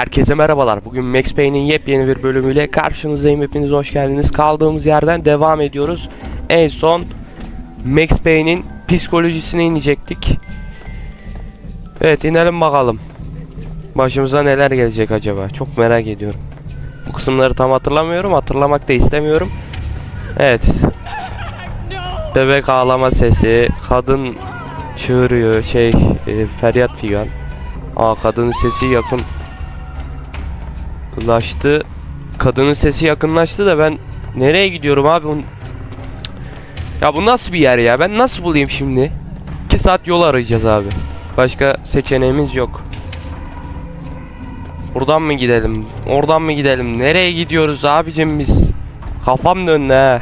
Herkese merhabalar. Bugün Max Payne'in yepyeni bir bölümüyle karşınızdayım. Hepiniz hoş geldiniz. Kaldığımız yerden devam ediyoruz. En son Max Payne'in psikolojisine inecektik. Evet inelim bakalım. Başımıza neler gelecek acaba? Çok merak ediyorum. Bu kısımları tam hatırlamıyorum. Hatırlamak da istemiyorum. Evet. Bebek ağlama sesi. Kadın çığırıyor. Şey e, feryat figan. Aa kadının sesi yakın yakınlaştı. Kadının sesi yakınlaştı da ben nereye gidiyorum abi? Ya bu nasıl bir yer ya? Ben nasıl bulayım şimdi? 2 saat yol arayacağız abi. Başka seçeneğimiz yok. Buradan mı gidelim? Oradan mı gidelim? Nereye gidiyoruz abicim biz? Kafam döndü ha.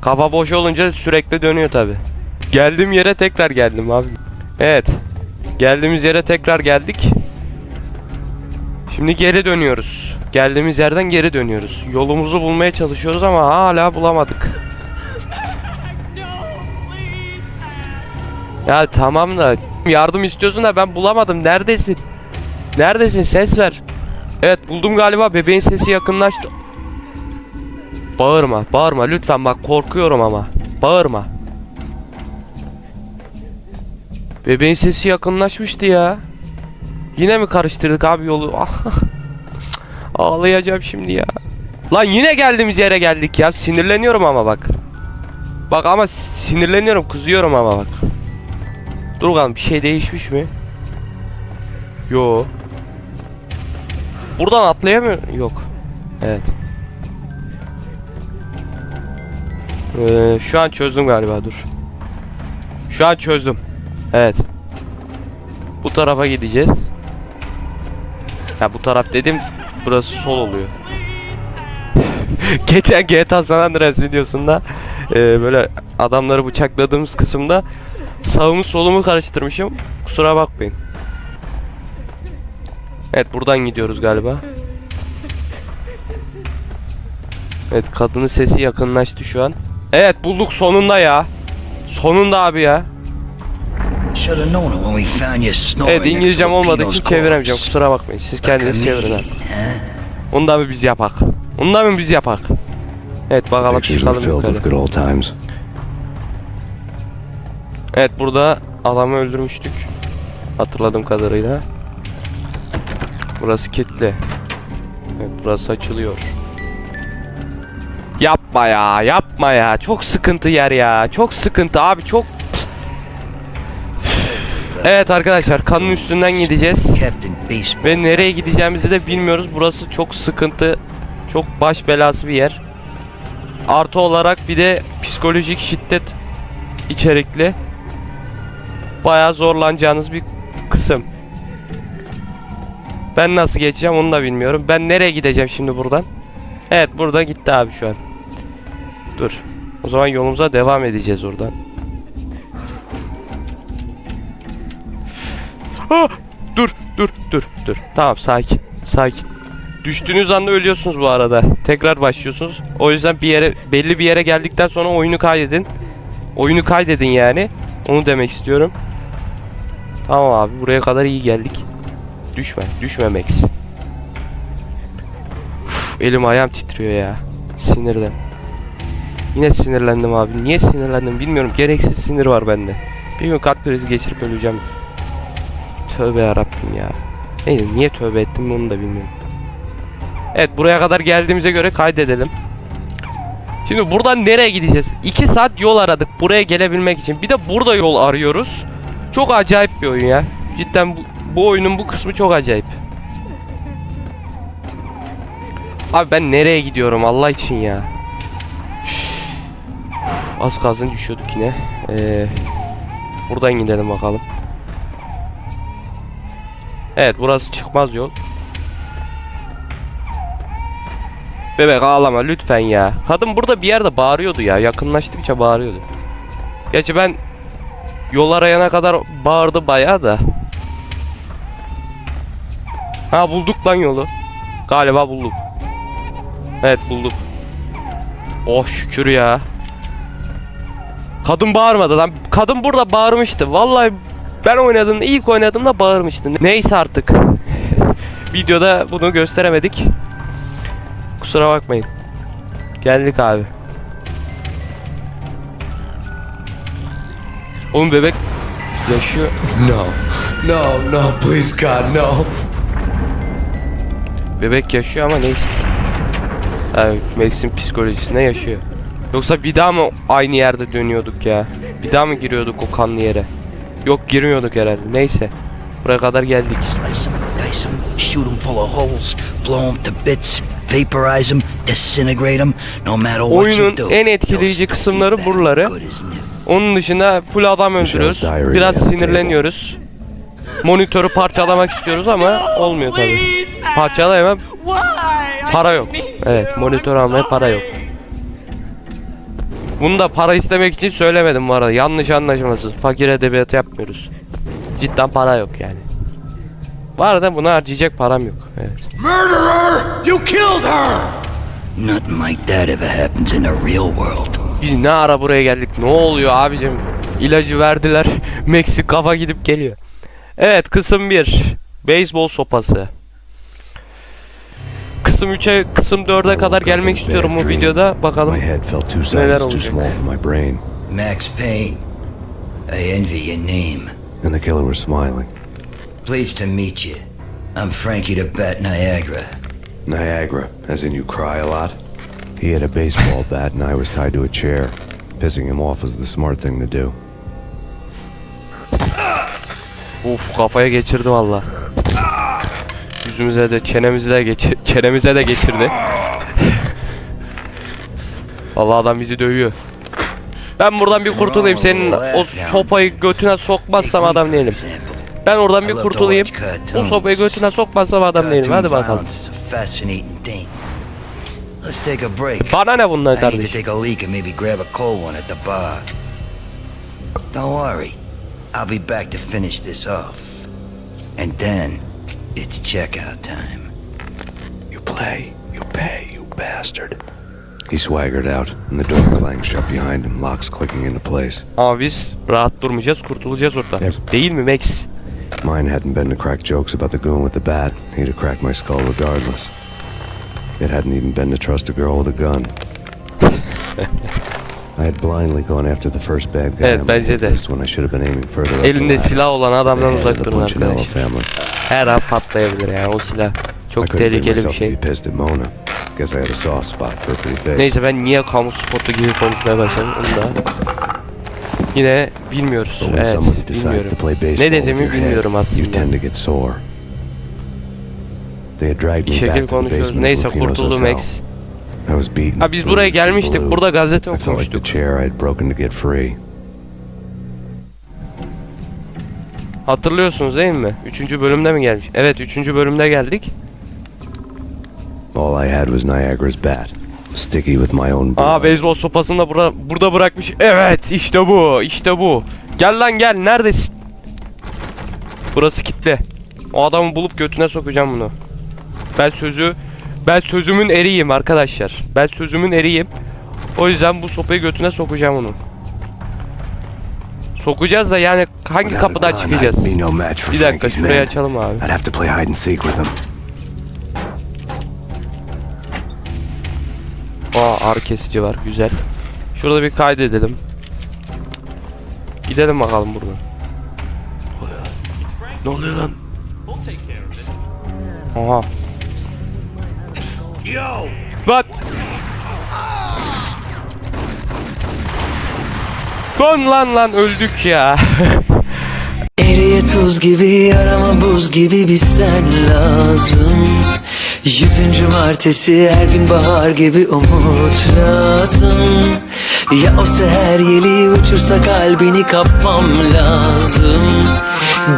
Kafa boş olunca sürekli dönüyor tabi. Geldiğim yere tekrar geldim abi. Evet. Geldiğimiz yere tekrar geldik. Şimdi geri dönüyoruz. Geldiğimiz yerden geri dönüyoruz. Yolumuzu bulmaya çalışıyoruz ama hala bulamadık. Ya tamam da yardım istiyorsun da ben bulamadım. Neredesin? Neredesin? Ses ver. Evet buldum galiba. Bebeğin sesi yakınlaştı. Bağırma, bağırma lütfen bak korkuyorum ama. Bağırma. Bebeğin sesi yakınlaşmıştı ya. Yine mi karıştırdık abi yolu? Ağlayacağım şimdi ya. Lan yine geldiğimiz yere geldik ya. Sinirleniyorum ama bak. Bak ama sinirleniyorum, kızıyorum ama bak. Dur bakalım bir şey değişmiş mi? Yo. Buradan atlayamıyor. Yok. Evet. Ee, şu an çözdüm galiba dur. Şu an çözdüm. Evet. Bu tarafa gideceğiz. Ya bu taraf dedim burası sol oluyor. Geçen GTA San Andreas videosunda e, böyle adamları bıçakladığımız kısımda sağımı solumu karıştırmışım. Kusura bakmayın. Evet buradan gidiyoruz galiba. Evet kadının sesi yakınlaştı şu an. Evet bulduk sonunda ya. Sonunda abi ya. Evet İngilizcem olmadığı için çeviremeyeceğim. Kusura bakmayın. Siz kendiniz çevirin artık. huh? Onu da mı biz yapak? Onu da mı biz yapak? Evet bakalım çıkalım filled with yukarı. good old times. Evet burada adamı öldürmüştük. Hatırladığım kadarıyla. Burası kilitli. Evet burası açılıyor. Yapma ya yapma ya. Çok sıkıntı yer ya. Çok sıkıntı abi çok. Evet arkadaşlar kanın üstünden gideceğiz. Ve nereye gideceğimizi de bilmiyoruz. Burası çok sıkıntı, çok baş belası bir yer. Artı olarak bir de psikolojik şiddet içerikli. Bayağı zorlanacağınız bir kısım. Ben nasıl geçeceğim onu da bilmiyorum. Ben nereye gideceğim şimdi buradan? Evet burada gitti abi şu an. Dur. O zaman yolumuza devam edeceğiz oradan. Ah! Dur, dur, dur, dur. Tamam, sakin, sakin. Düştüğünüz anda ölüyorsunuz bu arada. Tekrar başlıyorsunuz. O yüzden bir yere, belli bir yere geldikten sonra oyunu kaydedin. Oyunu kaydedin yani. Onu demek istiyorum. Tamam abi, buraya kadar iyi geldik. Düşme, düşme Max. Uf, elim ayağım titriyor ya. Sinirden. Yine sinirlendim abi. Niye sinirlendim bilmiyorum. Gereksiz sinir var bende. Bir gün kalp krizi geçirip öleceğim. Tövbe yarabbim ya. Neyse niye tövbe ettim onu da bilmiyorum. Evet buraya kadar geldiğimize göre kaydedelim. Şimdi buradan nereye gideceğiz? 2 saat yol aradık buraya gelebilmek için. Bir de burada yol arıyoruz. Çok acayip bir oyun ya. Cidden bu, bu oyunun bu kısmı çok acayip. Abi ben nereye gidiyorum Allah için ya. Az kalsın düşüyorduk yine. Ee, buradan gidelim bakalım. Evet burası çıkmaz yol. Bebek ağlama lütfen ya. Kadın burada bir yerde bağırıyordu ya. Yakınlaştıkça bağırıyordu. Gerçi ben yol arayana kadar bağırdı bayağı da. Ha bulduk lan yolu. Galiba bulduk. Evet bulduk. Oh şükür ya. Kadın bağırmadı lan. Kadın burada bağırmıştı. Vallahi Ben oynadığımda ilk oynadığımda bağırmıştım. Neyse artık. Videoda bunu gösteremedik. Kusura bakmayın. Geldik abi. Oğlum bebek yaşıyor. No. No, no, please God, no. Bebek yaşıyor ama neyse. Yani Max'in psikolojisine yaşıyor. Yoksa bir daha mı aynı yerde dönüyorduk ya? Bir daha mı giriyorduk o kanlı yere? Yok girmiyorduk herhalde. Neyse. Buraya kadar geldik. Slice them, dice them, shoot them full of holes, blow them to bits, vaporize them, disintegrate them. No matter what Oyunun you do, en etkileyici kısımları buraları. Onun dışında full adam öldürüyoruz. Biraz sinirleniyoruz. Monitörü parçalamak istiyoruz ama olmuyor tabii. Parçalayamam. Para yok. Evet, monitör almaya para yok. Bunu da para istemek için söylemedim bu arada. Yanlış anlaşılmasın. Fakir edebiyatı yapmıyoruz. Cidden para yok yani. Var da buna harcayacak param yok. Evet. Nothing like that ever happens in the real world. Biz ne ara buraya geldik? Ne oluyor abicim? İlacı verdiler. Meksik kafa gidip geliyor. Evet kısım 1. Beyzbol sopası. Kısım 3'e, kısım 4'e kadar gelmek istiyorum bu videoda. Bakalım. My head felt two Neler olacak? small for my brain, Max Payne. I envy your name. and the killer was smiling. Pleased to meet you. I'm Frankie the Bat Niagara. Niagara, as in you cry a lot. He had a baseball bat, and I was tied to a chair. Pissing him off was the smart thing to do. Uf kafaya geçirdi valla. Yüzümüze de çenemize de geçir çenemize de geçirdi. Valla adam bizi dövüyor. Ben buradan bir kurtulayım. Senin o sopayı götüne sokmazsam adam değilim. Ben oradan bir kurtulayım. O sopayı götüne sokmazsam adam değilim. Hadi bakalım. Bana ne bunlar kardeş? Don't worry. I'll be back to finish this off. And then, it's checkout time. You play, you pay, you bastard. He swaggered out, and the door clanged shut behind him, locks clicking into place. Ama biz rahat durmayacağız, kurtulacağız oradan. Evet. Değil mi Max? Mine hadn't been to crack jokes about the goon with the bat. He'd have cracked my skull regardless. It hadn't even been to trust a girl with a gun. I had blindly gone after the first bad guy Evet, bence de. when I should have been aiming further Elinde silah olan adamdan uzak durun Punchinello arkadaş. family. Her an patlayabilir yani o silah. Çok tehlikeli bir şey. Neyse ben niye kamu spotu gibi konuşmaya başladım onu da yine bilmiyoruz. Evet bilmiyorum. Ne dediğimi bilmiyorum aslında. Bir şekil konuşuyoruz. Neyse kurtuldu. Max. Ha biz buraya gelmiştik. Burada gazete okumuştuk. Hatırlıyorsunuz değil mi? Üçüncü bölümde mi gelmiş? Evet üçüncü bölümde geldik. All I had was Niagara's bat, sticky with my own blood. Aa beyzbol sopasını da burada, burada bırakmış. Evet işte bu işte bu. Gel lan gel neredesin? Burası kitle. O adamı bulup götüne sokacağım bunu. Ben sözü ben sözümün eriyim arkadaşlar. Ben sözümün eriyim. O yüzden bu sopayı götüne sokacağım onu. Sokacağız da yani hangi kapıdan çıkacağız? Bir dakika şurayı açalım abi. I'd have to play hide and seek with them. Aa ağrı kesici var güzel. Şurada bir kaydedelim. Gidelim bakalım buradan. Ne oluyor lan? Aha. Lan! Lan lan lan öldük ya. Eriye tuz gibi arama buz gibi bir sen lazım Yüzüncü martesi her gün bahar gibi umut lazım Ya o seher yeli uçursa kalbini kapmam lazım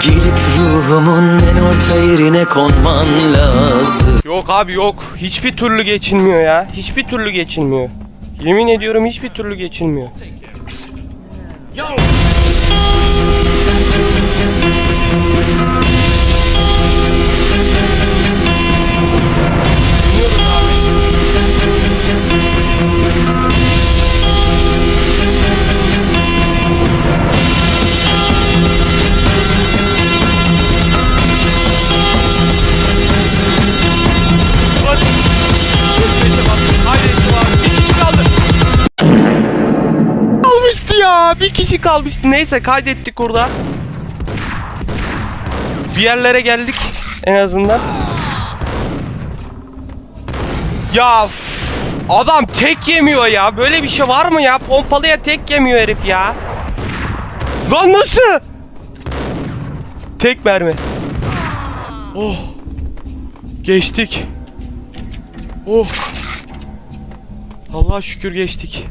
Gelip ruhumun en orta yerine konman lazım Yok abi yok. Hiçbir türlü geçilmiyor ya. Hiçbir türlü geçilmiyor. Yemin ediyorum hiçbir türlü geçilmiyor. Yo! Bir kişi kalmıştı. Neyse kaydettik orada. Bir yerlere geldik en azından. Ya adam tek yemiyor ya. Böyle bir şey var mı ya? Pompalıya tek yemiyor herif ya. Lan nasıl? Tek mermi. Oh. Geçtik. Oh. Allah'a şükür geçtik.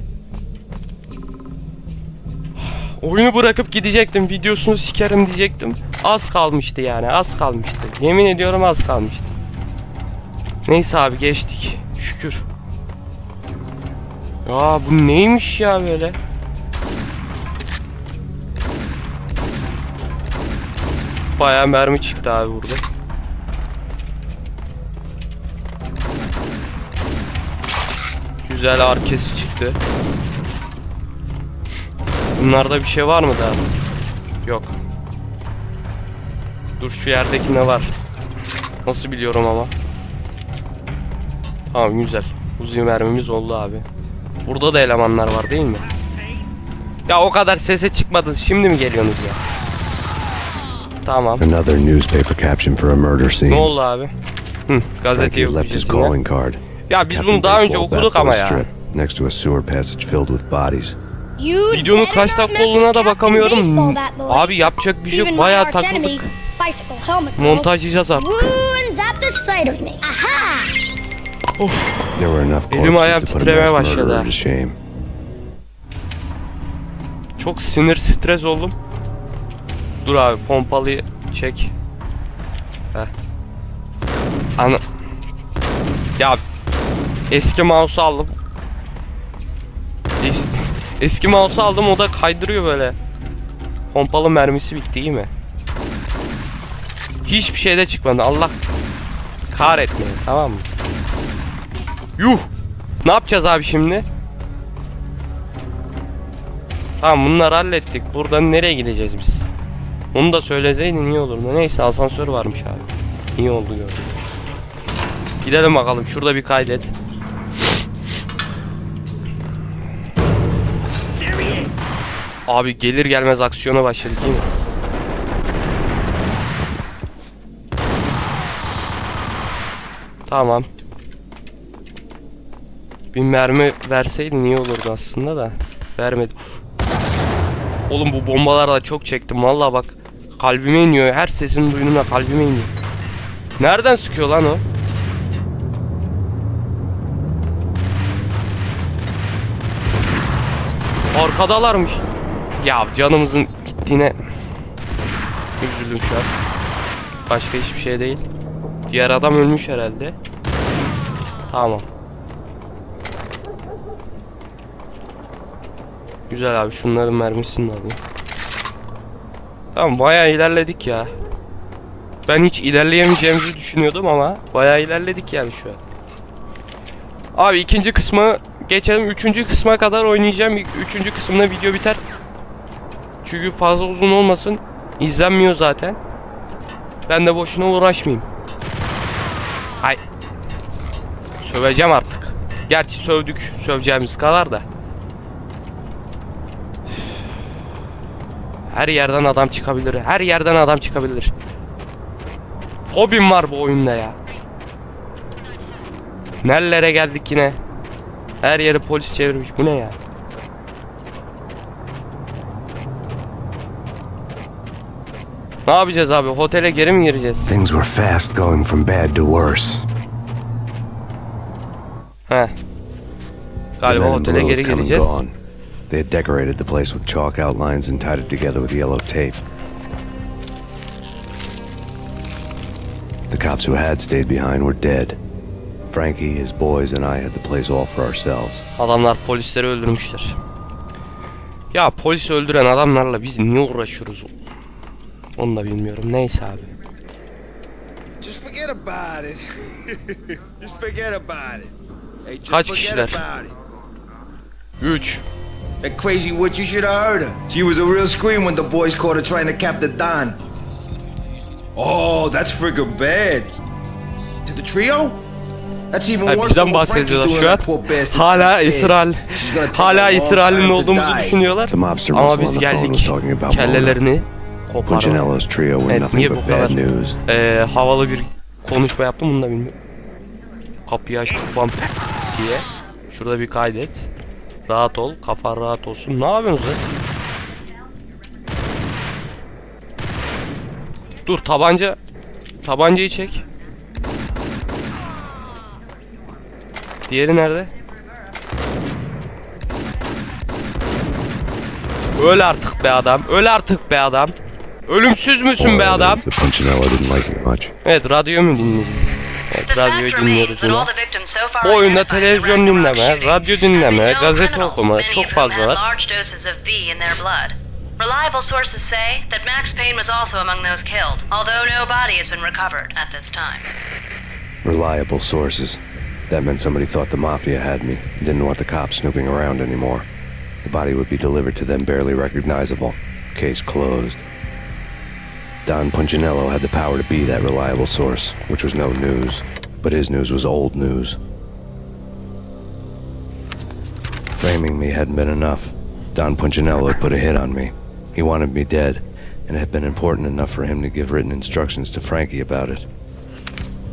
Oyunu bırakıp gidecektim. Videosunu sikerim diyecektim. Az kalmıştı yani. Az kalmıştı. Yemin ediyorum az kalmıştı. Neyse abi geçtik. Şükür. Ya bu neymiş ya böyle? Bayağı mermi çıktı abi burada. Güzel arkesi çıktı. Bunlarda bir şey var mı daha? Yok. Dur şu yerdeki ne var? Nasıl biliyorum ama. Tamam güzel. Uzi mermimiz oldu abi. Burada da elemanlar var değil mi? Ya o kadar sese çıkmadınız. Şimdi mi geliyorsunuz ya? Tamam. Another newspaper caption for a murder scene. Ne oldu abi? Hı, calling card. Ya biz bunu daha önce okuduk ama ya. Next to a sewer passage filled with bodies. Videonun kaç dakika olduğuna da bakamıyorum. Boy. Abi yapacak bir şey yok. Bayağı takıldık. Montajlayacağız artık. Of me. Aha! There were enough Elim ayağım corpses to put a titremeye başladı. Çok sinir stres oldum. Dur abi pompalıyı çek. Heh. Ana... Ya eski mouse'u aldım. Es- eski mouse'u aldım o da kaydırıyor böyle. Pompalı mermisi bitti iyi mi? Hiçbir şeyde çıkmadı Allah kahretmeyin tamam mı? Yuh! Ne yapacağız abi şimdi? Tamam bunları hallettik. Buradan nereye gideceğiz biz? Onu da söyleseydin iyi olurdu. Neyse asansör varmış abi. İyi oldu gördüm. Gidelim bakalım. Şurada bir kaydet. Abi gelir gelmez aksiyona başladık değil mi? Tamam. Bir mermi verseydin iyi olurdu aslında da. Vermedim. Oğlum bu bombalarla çok çektim vallahi bak. Kalbime iniyor. Her sesini duyduğumda kalbime iniyor. Nereden sıkıyor lan o? Arkadalarmış. Ya canımızın gittiğine üzüldüm şu an. Başka hiçbir şey değil. Diğer adam ölmüş herhalde. Tamam. Güzel abi şunların mermisini de alayım. Tamam bayağı ilerledik ya. Ben hiç ilerleyemeyeceğimizi düşünüyordum ama bayağı ilerledik yani şu an. Abi ikinci kısmı geçelim. Üçüncü kısma kadar oynayacağım. Üçüncü kısımda video biter. Çünkü fazla uzun olmasın. İzlenmiyor zaten. Ben de boşuna uğraşmayayım. Hay. Söveceğim artık. Gerçi sövdük. Söveceğimiz kadar da. Her yerden adam çıkabilir. Her yerden adam çıkabilir. Fobim var bu oyunda ya. Nerelere geldik yine? Her yeri polis çevirmiş. Bu ne ya? Ne yapacağız abi? Otele geri mi gireceğiz? Things were fast going from bad to worse. He. Galiba men in otele blue geri had come and gireceğiz. gone. They had decorated the place with chalk outlines and tied it together with yellow tape. The cops who had stayed behind were dead. Frankie, his boys, and I had the place all for ourselves. Adamlar polisleri öldürmüşler. Ya polis öldüren adamlarla biz niye uğraşıyoruz? Onu da bilmiyorum. Neyse abi. Just forget about it. just forget about it. Hey, just Kaç forget kişiler? about it. 3. That crazy witch, you should have heard her. She was a real scream when the boys caught her trying to cap the Don. Oh, that's freaking bad. To the trio? That's even worse bizden bahsediyorlar şu an. Hala a hala to olduğumuzu düşünüyorlar. Ama biz geldik. Kellelerini were Evet, nothing niye but bu kadar bad news. Ee, havalı bir konuşma yaptım bunu da bilmiyorum. Kapıyı açtık bam diye. Şurada bir kaydet. Rahat ol, kafan rahat olsun. Ne yapıyorsunuz lan? Dur tabanca tabancayı çek. Diğeri nerede? Öl artık be adam. Öl artık be adam. Ölümsüz müsün be adam? evidence that Punchinello didn't like me much. Evet radyo mu dinliyoruz? Evet The radyoyu fact remains dinliyoruz that yine. all the victims so far Bu oyunda identified in the televizyon Ragnarok dinleme, radyo have been dinleme, known gazete criminals, okuma many çok of them fazla had var. large doses of V in their blood. Reliable sources say that Max Payne was also among those killed, although no body has been recovered at this time. Reliable sources. That meant somebody thought the mafia had me. Didn't want the cops snooping around anymore. The body would be delivered to them barely recognizable. Case closed. Don Punchinello had the power to be that reliable source, which was no news. But his news was old news. Framing me hadn't been enough. Don Punchinello had put a hit on me. He wanted me dead, and it had been important enough for him to give written instructions to Frankie about it.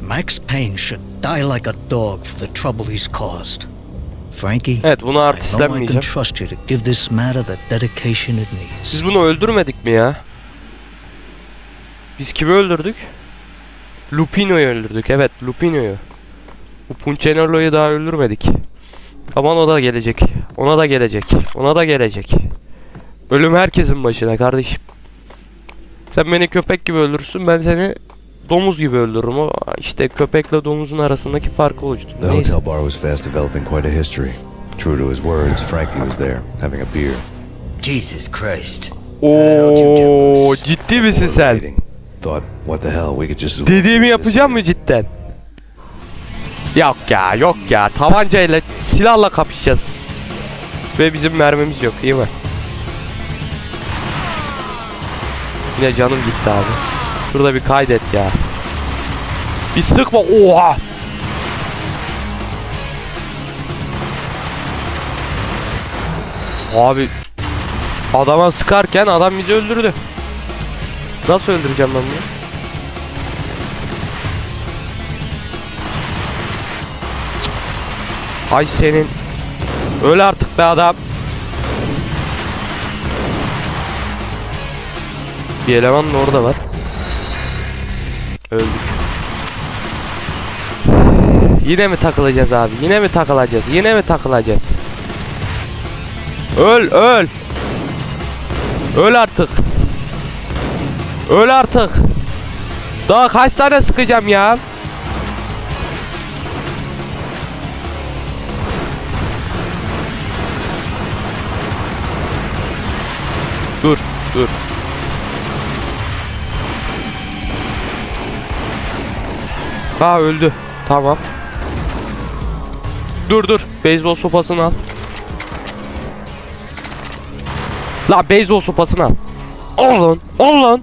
Max Payne should die like a dog for the trouble he's caused. Frankie, Evet bunu I know I can trust you to give this matter the dedication it needs. Siz bunu öldürmedik mi ya? Biz kimi öldürdük? Lupino'yu öldürdük. Evet Lupino'yu. Bu Punchinello'yu daha öldürmedik. Aman o da gelecek. Ona da gelecek. Ona da gelecek. Ölüm herkesin başına kardeşim. Sen beni köpek gibi öldürürsün ben seni domuz gibi öldürürüm. O işte köpekle domuzun arasındaki fark oluştu. The Neyse. hotel bar was fast developing quite a history. True to his words, Frankie was there, having a beer. Jesus Christ. Oo ciddi misin sen? Thought, what the hell, we could just... Dediğimi yapacağım mı cidden? Yok ya yok ya tabancayla silahla kapışacağız. Ve bizim mermimiz yok iyi mi? Yine canım gitti abi. Şurada bir kaydet ya. Bir sıkma oha. Abi adama sıkarken adam bizi öldürdü. Nasıl öldüreceğim ben bunu? Ay senin. Öl artık be adam. Bir eleman da orada var. Öldük. Yine mi takılacağız abi? Yine mi takılacağız? Yine mi takılacağız? Öl, öl. Öl artık. Öl artık. Daha kaç tane sıkacağım ya? Dur, dur. Ha öldü. Tamam. Dur dur. Beyzbol sopasını al. La beyzbol sopasını al. Al lan.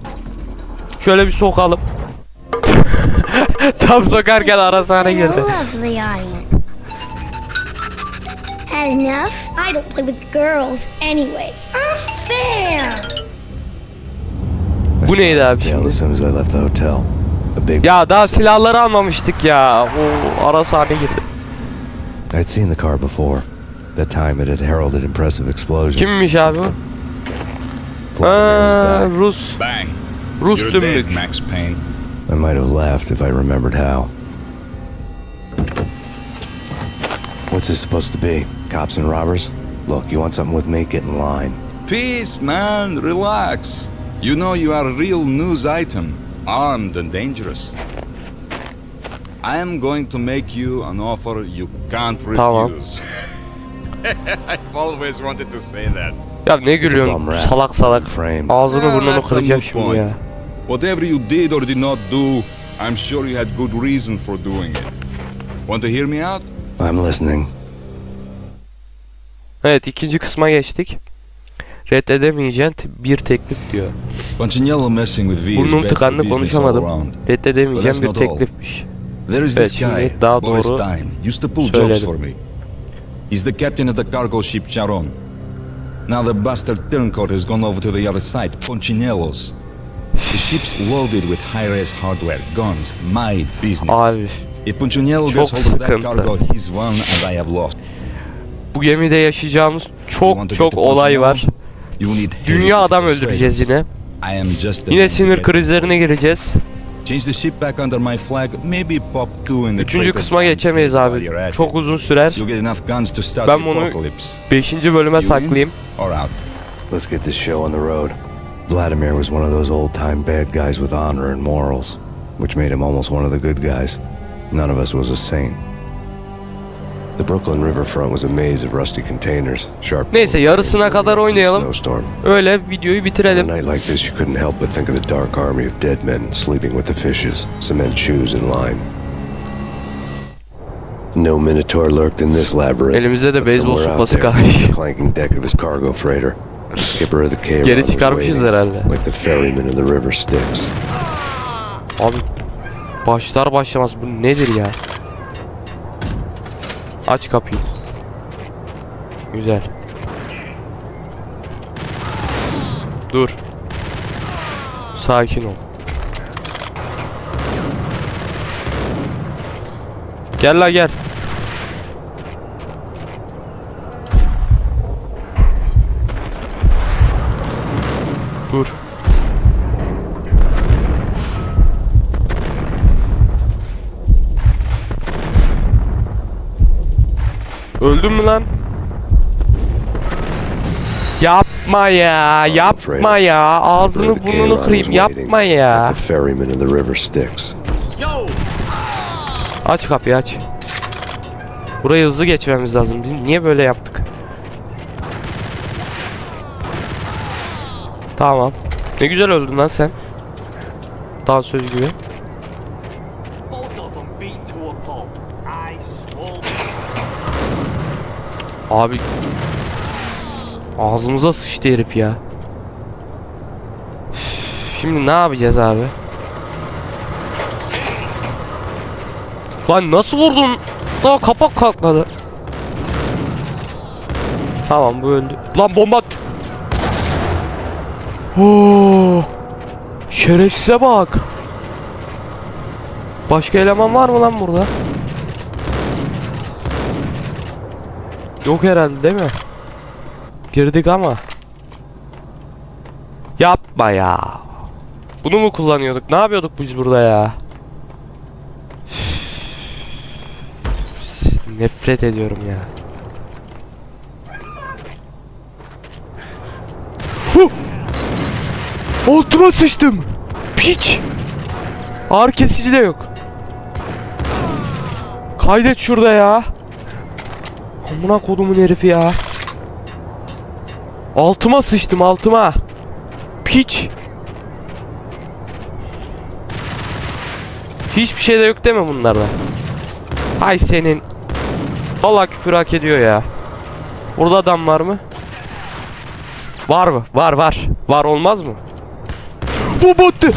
Şöyle bir sokalım. Tam sokarken arasana girdi. lovely I am. Had enough? I don't play with girls anyway. Unfair! I Bu neydi abi şimdi? as soon as I left the hotel. A big... Ya daha silahları almamıştık ya. O ara sahne girdi. I'd seen the car before. That time it had heralded impressive explosions. Kimmiş abi Aa, back. Rus. Bang. Rus Payne. I might have laughed if I remembered how. What's this supposed to be? Cops and robbers? Look, you want something with me? Get in line. Peace, man. Relax. You know you are a real news item, armed and dangerous. I am going to make you an offer you can't Tamam. refuse. I've always wanted to say that. Ya ne gülüyorsun salak salak. Frame. Ağzını burnunu kıracağım şimdi ya. Whatever you did or did not do, I'm sure you had good reason for doing it. Want to hear me out? I'm listening. Evet ikinci kısma geçtik. Reddedemeyeceğin bir teklif diyor. Burnum tıkandı konuşamadım. Reddedemeyeceğim bir teklifmiş. There is Evet, this guy, daha Boris doğru Time, used to pull söyledim. jobs for me. He's the captain of the cargo ship Charon. Now the bastard turncoat has gone over to the other side, Punchinello's. The ship's loaded with high-res hardware, guns, my business. Abi If Punchinello çok gets hold of that cargo, he's won and I have lost. bu gemide yaşayacağımız çok çok olay var. Dünya adam öldüreceğiz yine. Yine sinir krizlerine gireceğiz. Change the ship back under my flag, maybe pop two in the Üçüncü kısma geçemeyiz abi. Çok uzun sürer. Ben bunu-. Beşinci bölüme saklayayım. Let's get this show on the road. Vladimir was one of those old time bad guys with honor and morals, which made him almost one of the good guys. None of us was a saint. The Brooklyn riverfront was a maze of rusty containers, sharp. Neyse, yarısına kadar oynayalım. Öyle videoyu On a bitirelim. night like this, you couldn't help but think of the dark army of dead men sleeping with the fishes, cement shoes and lime. No minotaur lurked in this labyrinth. Elimizde de beyzbol sopası kalmış. clanking deck of his cargo freighter. Geri çıkarmışız herhalde. Abi başlar başlamaz bu nedir ya? Aç kapıyı. Güzel. Dur. Sakin ol. Gel la gel. Dur. Öldün mü lan? Yapma ya, yapma ya. Ağzını burnunu kırayım, yapma ya. Aç kapıyı aç. Burayı hızlı geçmemiz lazım. Biz niye böyle yaptık? Tamam. Ne güzel öldün lan sen. Dansöz gibi. Abi Ağzımıza sıçtı herif ya. Şimdi ne yapacağız abi? Lan nasıl vurdun? Daha kapak kalkmadı. Tamam bu öldü. Lan bomba. Oo. Şerefsize bak. Başka eleman var mı lan burada? Yok herhalde değil mi? Girdik ama. Yapma ya. Bunu mu kullanıyorduk? Ne yapıyorduk biz burada ya? Nefret ediyorum ya. Altıma sıçtım. Piç. Ağır kesici de yok. Kaydet şurada ya. Amına kodumun herifi ya. Altıma sıçtım altıma. Piç. Hiçbir şey de yok deme bunlarda. Hay senin. Valla küfür hak ediyor ya. Burada adam var mı? Var mı? Var var. Var olmaz mı? Bu battı.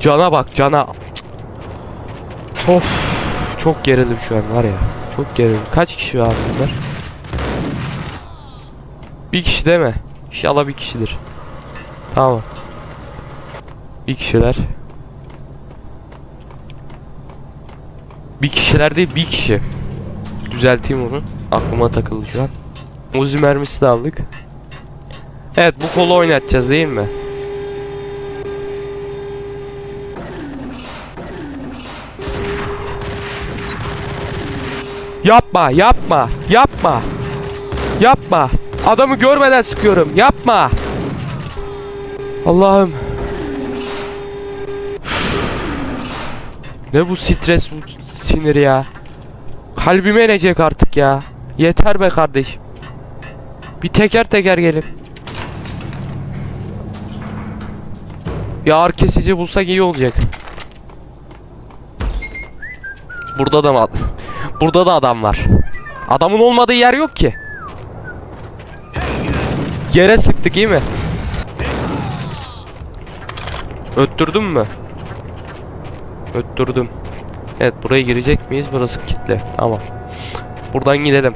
Cana bak cana. Of. Çok gerildim şu an var ya. Çok gerildim. Kaç kişi var bunlar? Bir kişi değil mi? İnşallah bir kişidir. Tamam. Bir kişiler. Bir kişiler değil bir kişi. Düzelteyim onu. Aklıma takıldı şu an. Uzi mermisi de aldık. Evet bu kolu oynatacağız değil mi? Yapma yapma yapma. Yapma. Adamı görmeden sıkıyorum. Yapma. Allah'ım. Ne bu stres bu sinir ya. Kalbime inecek artık ya. Yeter be kardeşim. Bir teker teker gelin. Bir ağır kesici bulsak iyi olacak. Burada da mı? Burada da adam var. Adamın olmadığı yer yok ki. Yere sıktık iyi mi? Öttürdün mü? Öttürdüm. Evet buraya girecek miyiz? Burası kilitli. Tamam. Buradan gidelim.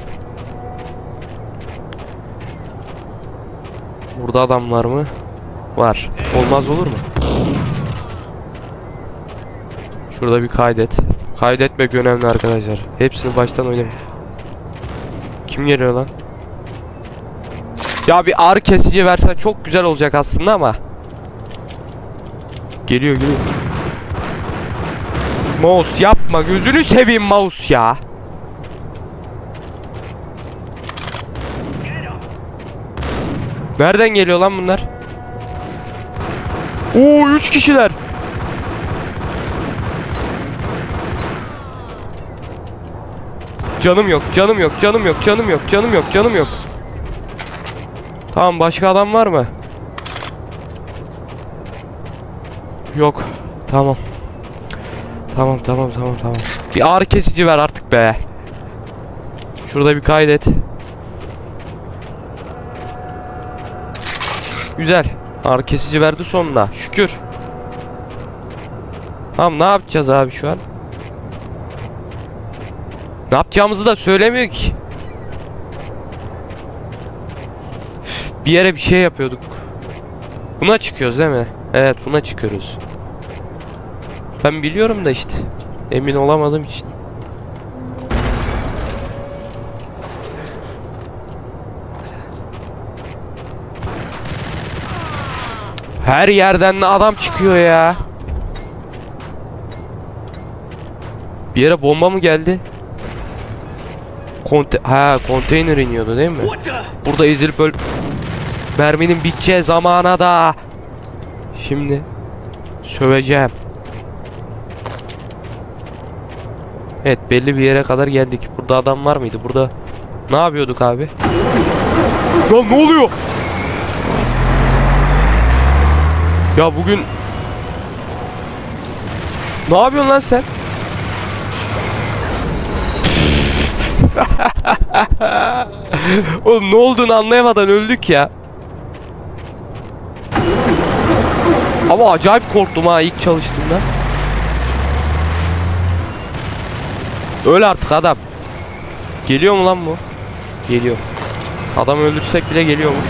Burada adam var mı? Var. Olmaz olur mu? Şurada bir kaydet. Kaydetmek önemli arkadaşlar. Hepsini baştan oynayın. Kim geliyor lan? Ya bir ağrı kesici versen çok güzel olacak aslında ama. Geliyor geliyor. Mouse yapma gözünü seveyim mouse ya. Nereden geliyor lan bunlar? Oo 3 kişiler. Canım yok, canım yok, canım yok, canım yok, canım yok, canım yok. Tamam başka adam var mı? Yok. Tamam. Tamam tamam tamam tamam. Bir ağrı kesici ver artık be. Şurada bir kaydet. Güzel. Ağrı kesici verdi sonunda. Şükür. Tamam ne yapacağız abi şu an? Ne yapacağımızı da söylemiyor ki. Bir yere bir şey yapıyorduk. Buna çıkıyoruz değil mi? Evet buna çıkıyoruz. Ben biliyorum da işte. Emin olamadığım için. Her yerden de adam çıkıyor ya. Bir yere bomba mı geldi? Konte ha konteyner iniyordu değil mi? Burada ezilip öl... Merminin biteceği zamana da. Şimdi söveceğim. Evet belli bir yere kadar geldik. Burada adam var mıydı? Burada ne yapıyorduk abi? Lan ne oluyor? Ya bugün Ne yapıyorsun lan sen? Oğlum ne olduğunu anlayamadan öldük ya. Ama acayip korktum ha ilk çalıştığımda. Öl artık adam. Geliyor mu lan bu? Geliyor. Adam öldürsek bile geliyormuş.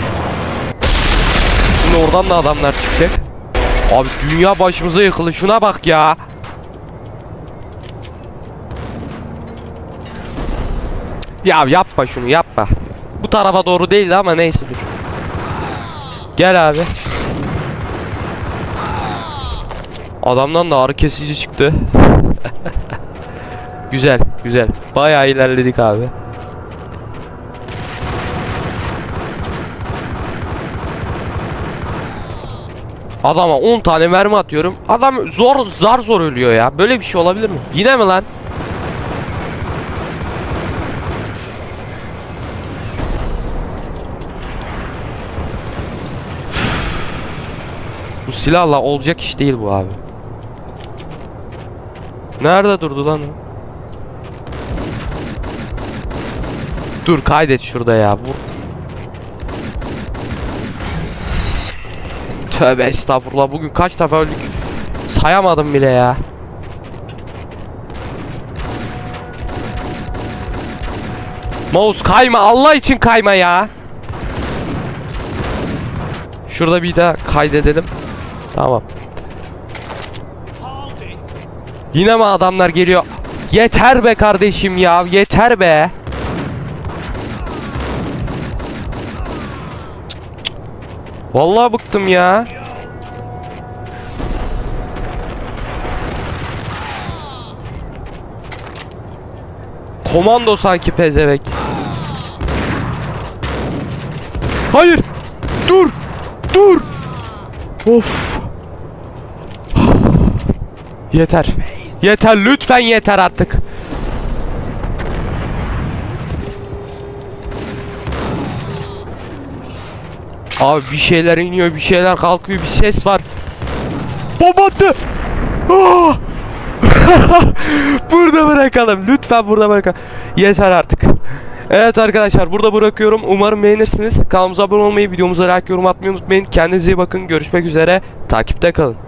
Şimdi oradan da adamlar çıkacak. Abi dünya başımıza yıkılı. Şuna bak ya. Ya yapma şunu yapma. Bu tarafa doğru değildi ama neyse dur. Gel abi. Adamdan da ağrı kesici çıktı. güzel, güzel. Bayağı ilerledik abi. Adama 10 tane mermi atıyorum. Adam zor zar zor ölüyor ya. Böyle bir şey olabilir mi? Yine mi lan? Silahla olacak iş değil bu abi. Nerede durdu lan o? Dur kaydet şurada ya. Bu... Tövbe estağfurullah. Bugün kaç defa öldük? Sayamadım bile ya. Mouse kayma. Allah için kayma ya. Şurada bir daha kaydedelim. Tamam. Yine mi adamlar geliyor? Yeter be kardeşim ya. Yeter be. Vallahi bıktım ya. Komando sanki pezevek. Hayır. Dur. Dur. Of. Yeter. Yeter lütfen yeter artık. Abi bir şeyler iniyor, bir şeyler kalkıyor, bir ses var. Bomba attı. Ah! burada bırakalım. Lütfen burada bırakalım. Yeter artık. Evet arkadaşlar burada bırakıyorum. Umarım beğenirsiniz. Kanalımıza abone olmayı, videomuza like, yorum atmayı unutmayın. Kendinize iyi bakın. Görüşmek üzere. Takipte kalın.